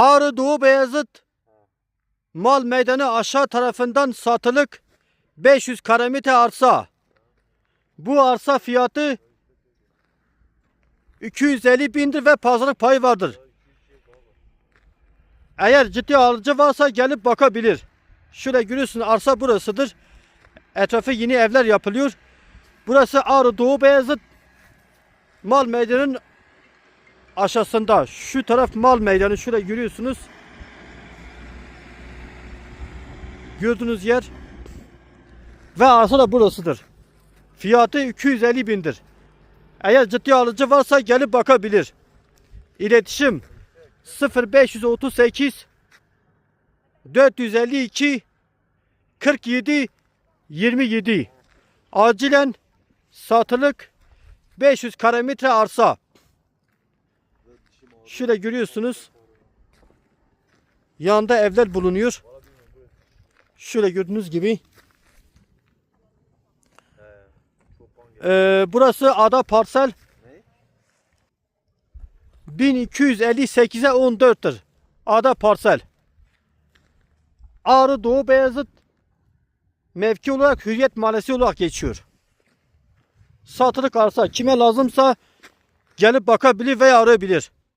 Ağrı Doğu Beyazıt mal meydanı aşağı tarafından satılık 500 karemetre arsa. Bu arsa fiyatı 250 bindir ve pazarlık payı vardır. Eğer ciddi alıcı varsa gelip bakabilir. Şöyle görüyorsun arsa burasıdır. Etrafı yeni evler yapılıyor. Burası Ağrı Doğu Beyazıt mal meydanının aşağısında. Şu taraf mal meydanı. Şurada görüyorsunuz. Gördüğünüz yer. Ve arsa da burasıdır. Fiyatı 250 bindir. Eğer ciddi alıcı varsa gelip bakabilir. İletişim 0538 452 47 27 Acilen satılık 500 karemetre arsa. Şöyle görüyorsunuz. Yanında evler bulunuyor. Şöyle gördüğünüz gibi. Ee, burası ada parsel. 1258'e 14'tür. Ada parsel. Ağrı Doğu Beyazıt mevki olarak Hürriyet Mahallesi olarak geçiyor. Satılık arsa kime lazımsa gelip bakabilir veya arayabilir.